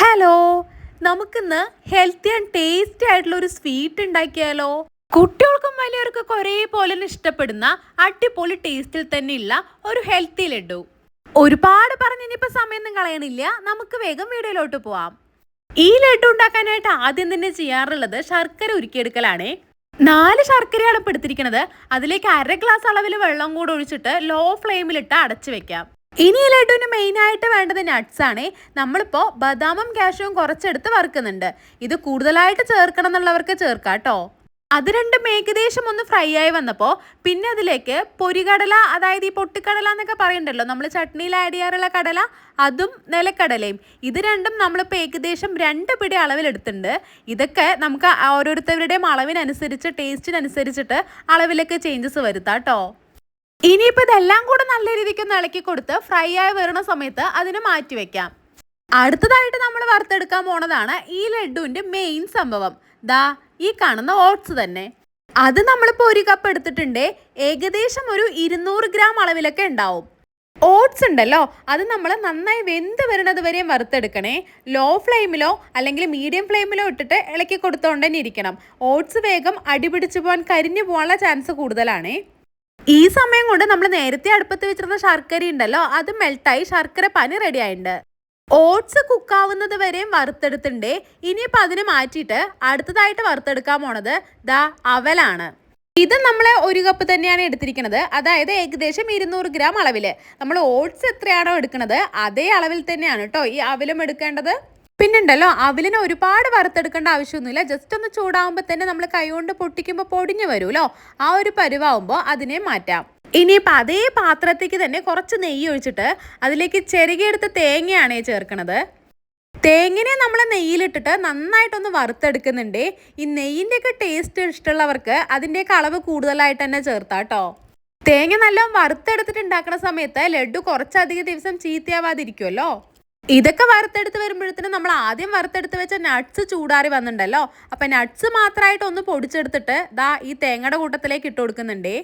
Hello നമുക്കിന്ന് healthy and tasty ആയിട്ടുള്ള ഒരു സ്വീറ്റ് ഉണ്ടാക്കിയാലോ? കുട്ടികൾക്കും വലിയവർക്കൊക്കെ ഒരേപോലെ പോലെ ഇഷ്ടപ്പെടുന്ന അടിപൊളി ടേസ്റ്റിൽ തന്നെയുള്ള ഒരു ഹെൽത്തി ലഡു ഒരുപാട് പറഞ്ഞ് ഇനിയിപ്പോൾ സമയമൊന്നും കളയണില്ല. നമുക്ക് വേഗം വീഡിയോയിലോട്ട് പോവാം. ഈ ലഡു ഉണ്ടാക്കാനായിട്ട് ആദ്യം തന്നെ ചെയ്യാറുള്ളത് ശർക്കര ഉരുക്കിയെടുക്കലാണേ. നാല് ശർക്കരയാണ് എടുത്തിരിക്കുന്നത് അതിലേക്ക് അര ഗ്ലാസ് അളവിൽ വെള്ളം കൂടെ ഒഴിച്ചിട്ട് ലോ ഫ്ലെയിമിലിട്ട് അടച്ചു വെക്കാം. ഇനി ലഡുവിന് മെയിൻ ആയിട്ട് വേണ്ടത് നട്ട്സ് ആണ്. നമ്മളിപ്പോൾ ബദാമും കാഷ്യവും കുറച്ചെടുത്ത് വറുക്കുന്നുണ്ട്. ഇത് കൂടുതലായിട്ട് ചേർക്കണം എന്നുള്ളവർക്ക് ചേർക്കാം കേട്ടോ. അത് രണ്ടും ഏകദേശം ഒന്ന് ഫ്രൈ ആയി വന്നപ്പോൾ പിന്നെ അതിലേക്ക് പൊരികടല അതായത് ഈ പൊട്ടിക്കടല എന്നൊക്കെ പറയണ്ടല്ലോ. നമ്മൾ ചട്നിയിൽ ആഡ് ചെയ്യാറുള്ള കടല അതും നിലക്കടലയും. ഇത് രണ്ടും നമ്മളിപ്പോൾ ഏകദേശം രണ്ട് പിടി അളവിലെടുത്തിട്ടുണ്ട് ഇതൊക്കെ നമുക്ക് ഓരോരുത്തരുടെയും അളവിനനുസരിച്ച് ടേസ്റ്റിനനുസരിച്ചിട്ട് അളവിലൊക്കെ ചേഞ്ചസ് വരുത്താം കേട്ടോ. ഇനിയിപ്പോൾ ഇതെല്ലാം കൂടെ നല്ല രീതിക്ക് ഒന്ന് ഇളക്കി കൊടുത്ത് ഫ്രൈ ആയി വരുന്ന സമയത്ത് അതിന് മാറ്റി വെക്കാം. അടുത്തതായിട്ട് നമ്മൾ വറുത്തെടുക്കാൻ പോണതാണ് ഈ ലഡുവിന്റെ മെയിൻ സംഭവം. ദാ ഈ കാണുന്ന ഓട്സ് തന്നെ. അത് നമ്മളിപ്പോൾ ഒരു കപ്പ് എടുത്തിട്ടുണ്ട്. ഏകദേശം ഒരു ഇരുന്നൂറ് ഗ്രാം അളവിലൊക്കെ ഉണ്ടാവും. ഓട്സ് ഉണ്ടല്ലോ അത് നമ്മൾ നന്നായി വെന്ത് വരുന്നത് വരെയും വറുത്തെടുക്കണേ. ലോ ഫ്ലെയിമിലോ അല്ലെങ്കിൽ മീഡിയം ഫ്ലെയിമിലോ ഇട്ടിട്ട് ഇളക്കി കൊടുത്തോണ്ടന്നെ ഇരിക്കണം. ഓട്സ് വേഗം അടിപിടിച്ചു പോകാൻ കരിഞ്ഞു പോകാനുള്ള ചാൻസ് കൂടുതലാണേ. ഈ സമയം കൊണ്ട് നമ്മൾ നേരത്തെ അടുപ്പത്ത് വെച്ചിരുന്ന ശർക്കര ഉണ്ടല്ലോ അത് മെൽട്ടായി ശർക്കര പനി റെഡി ആയിട്ടുണ്ട്. ഓട്സ് കുക്കാവുന്നത് വരെയും വറുത്തെടുത്തിണ്ടേ ഇനിയിപ്പോൾ അതിനെ മാറ്റിയിട്ട് അടുത്തതായിട്ട് വറുത്തെടുക്കാൻ പോണത് ദാ അവലാണ്. ഇത് നമ്മൾ ഒരു കപ്പ് തന്നെയാണ് എടുത്തിരിക്കുന്നത് അതായത് ഏകദേശം ഇരുന്നൂറ് ഗ്രാം അളവിൽ നമ്മൾ ഓട്സ് എത്രയാണോ എടുക്കുന്നത് അതേ അളവിൽ തന്നെയാണ് കേട്ടോ ഈ അവലും എടുക്കേണ്ടത്. പിന്നുണ്ടല്ലോ അവലിനെ ഒരുപാട് വറുത്തെടുക്കേണ്ട ആവശ്യമൊന്നുമില്ല. ജസ്റ്റ് ഒന്ന് ചൂടാവുമ്പോൾ തന്നെ നമ്മൾ കൈകൊണ്ട് പൊട്ടിക്കുമ്പോൾ പൊടിഞ്ഞു വരുമല്ലോ. ആ ഒരു പരുവാകുമ്പോൾ അതിനെ മാറ്റാം. ഇനിയിപ്പോൾ അതേ പാത്രത്തേക്ക് തന്നെ കുറച്ച് നെയ്യ് ഒഴിച്ചിട്ട് അതിലേക്ക് ചെറുകിയെടുത്ത തേങ്ങയാണ് ചേർക്കണത്. തേങ്ങനെ നമ്മൾ നെയ്യിലിട്ടിട്ട് നന്നായിട്ടൊന്ന് വറുത്തെടുക്കുന്നുണ്ട്. ഈ നെയ്യിന്റെയൊക്കെ ടേസ്റ്റ് ഇഷ്ടമുള്ളവർക്ക് അതിന്റെയൊക്കെ അളവ് കൂടുതലായിട്ട് തന്നെ ചേർത്താം കേട്ടോ തേങ്ങ നല്ല വറുത്തെടുത്തിട്ട് ഉണ്ടാക്കുന്ന സമയത്ത് ലഡു കുറച്ചധികം ദിവസം ചീത്തയാവാതിരിക്കുമല്ലോ ഇതൊക്കെ വറുത്തെടുത്ത് വരുമ്പോഴത്തേനും നമ്മൾ ആദ്യം വറുത്തെടുത്ത് വെച്ച നട്ട്സ് ചൂടാറി വന്നിട്ടുണ്ടല്ലോ. അപ്പൊ നട്ട്സ് മാത്രമായിട്ട് ഒന്ന് പൊടിച്ചെടുത്തിട്ട് ദാ ഈ തേങ്ങയുടെ കൂട്ടത്തിലേക്ക് ഇട്ട് കൊടുക്കുന്നുണ്ടേ.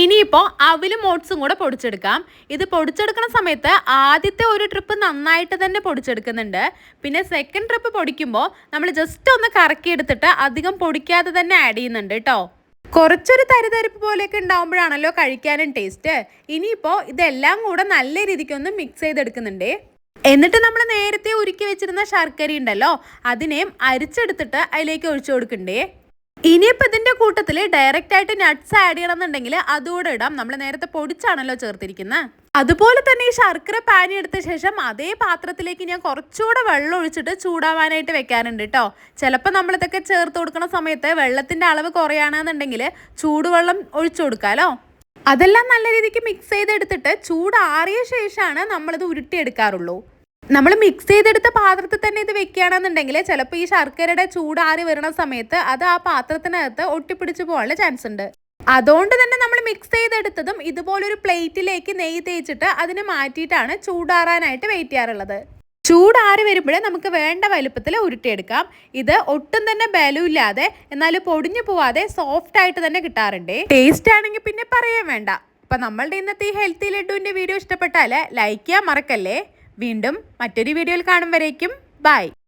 ഇനിയിപ്പോൾ അവിലും ഓട്സും കൂടെ പൊടിച്ചെടുക്കാം. ഇത് പൊടിച്ചെടുക്കുന്ന സമയത്ത് ആദ്യത്തെ ഒരു ട്രിപ്പ് നന്നായിട്ട് തന്നെ പൊടിച്ചെടുക്കുന്നുണ്ട്. പിന്നെ സെക്കൻഡ് ട്രിപ്പ് പൊടിക്കുമ്പോൾ നമ്മൾ ജസ്റ്റ് ഒന്ന് കറക്കിയെടുത്തിട്ട് അധികം പൊടിക്കാതെ തന്നെ ആഡ് ചെയ്യുന്നുണ്ട് കേട്ടോ കുറച്ചൊരു തരിതരിപ്പ് പോലെയൊക്കെ ഉണ്ടാവുമ്പോഴാണല്ലോ കഴിക്കാനും ടേസ്റ്റ് ഇനിയിപ്പോൾ ഇതെല്ലാം കൂടെ നല്ല രീതിക്കൊന്ന് മിക്സ് ചെയ്തെടുക്കുന്നുണ്ടേ. എന്നിട്ട് നമ്മൾ നേരത്തെ ഉരുക്കി വെച്ചിരുന്ന ശർക്കര ഉണ്ടല്ലോ അതിനെയും അരിച്ചെടുത്തിട്ട് അതിലേക്ക് ഒഴിച്ചു കൊടുക്കണ്ടേ? ഇനിയിപ്പോൾ ഇതിന്റെ കൂട്ടത്തിൽ ഡയറക്റ്റ് ആയിട്ട് നട്ട്സ് ആഡ് ചെയ്യണമെന്നുണ്ടെങ്കിൽ അതുകൂടെ ഇടാം. നമ്മൾ നേരത്തെ പൊടിച്ചാണല്ലോ ചേർത്തിരിക്കുന്നത് അതുപോലെ തന്നെ ഈ ശർക്കര പാനി എടുത്ത ശേഷം അതേ പാത്രത്തിലേക്ക് ഞാൻ കുറച്ചുകൂടെ വെള്ളം ഒഴിച്ചിട്ട് ചൂടാവാനായിട്ട് വെക്കാനുണ്ട് കേട്ടോ ചിലപ്പോൾ നമ്മളിതൊക്കെ ചേർത്ത് കൊടുക്കുന്ന സമയത്ത് വെള്ളത്തിന്റെ അളവ് കുറയാണെന്നുണ്ടെങ്കിൽ ചൂടുവെള്ളം ഒഴിച്ചു കൊടുക്കാമല്ലോ അതെല്ലാം നല്ല രീതിക്ക് മിക്സ് ചെയ്തെടുത്തിട്ട് ചൂടാറിയ ശേഷമാണ് നമ്മളിത് ഉരുട്ടിയെടുക്കാറുള്ളൂ. നമ്മൾ മിക്സ് ചെയ്തെടുത്ത പാത്രത്തിൽ തന്നെ ഇത് വെക്കുകയാണെന്നുണ്ടെങ്കിൽ ചിലപ്പോൾ ഈ ശർക്കരയുടെ ചൂടാറി വരുന്ന സമയത്ത് അത് ആ പാത്രത്തിനകത്ത് ഒട്ടിപ്പിടിച്ച് പോകാനുള്ള ചാൻസ് ഉണ്ട്. അതുകൊണ്ട് തന്നെ നമ്മൾ മിക്സ് ചെയ്തെടുത്തതും ഇതുപോലൊരു പ്ലേറ്റിലേക്ക് നെയ്യ് തേച്ചിട്ട് അതിന് മാറ്റിയിട്ടാണ് ചൂടാറാനായിട്ട് വെയിറ്റ് ചെയ്യാറുള്ളത്. ചൂടാറി വരുമ്പോഴേ നമുക്ക് വേണ്ട വലുപ്പത്തിൽ ഉരുട്ടിയെടുക്കാം. ഇത് ഒട്ടും തന്നെ ബലമില്ലാതെ എന്നാൽ പൊടിഞ്ഞു പോവാതെ സോഫ്റ്റ് ആയിട്ട് തന്നെ കിട്ടാറുണ്ട്. ടേസ്റ്റ് ആണെങ്കിൽ പിന്നെ പറയാൻ വേണ്ട. അപ്പൊ നമ്മളുടെ ഇന്നത്തെ ഈ ഹെൽത്തി ലഡുവിന്റെ വീഡിയോ ഇഷ്ടപ്പെട്ടാൽ ലൈക്ക് ചെയ്യാൻ മറക്കല്ലേ. വീണ്ടും മറ്റൊരു വീഡിയോയിൽ കാണും വരേക്കും. ബൈ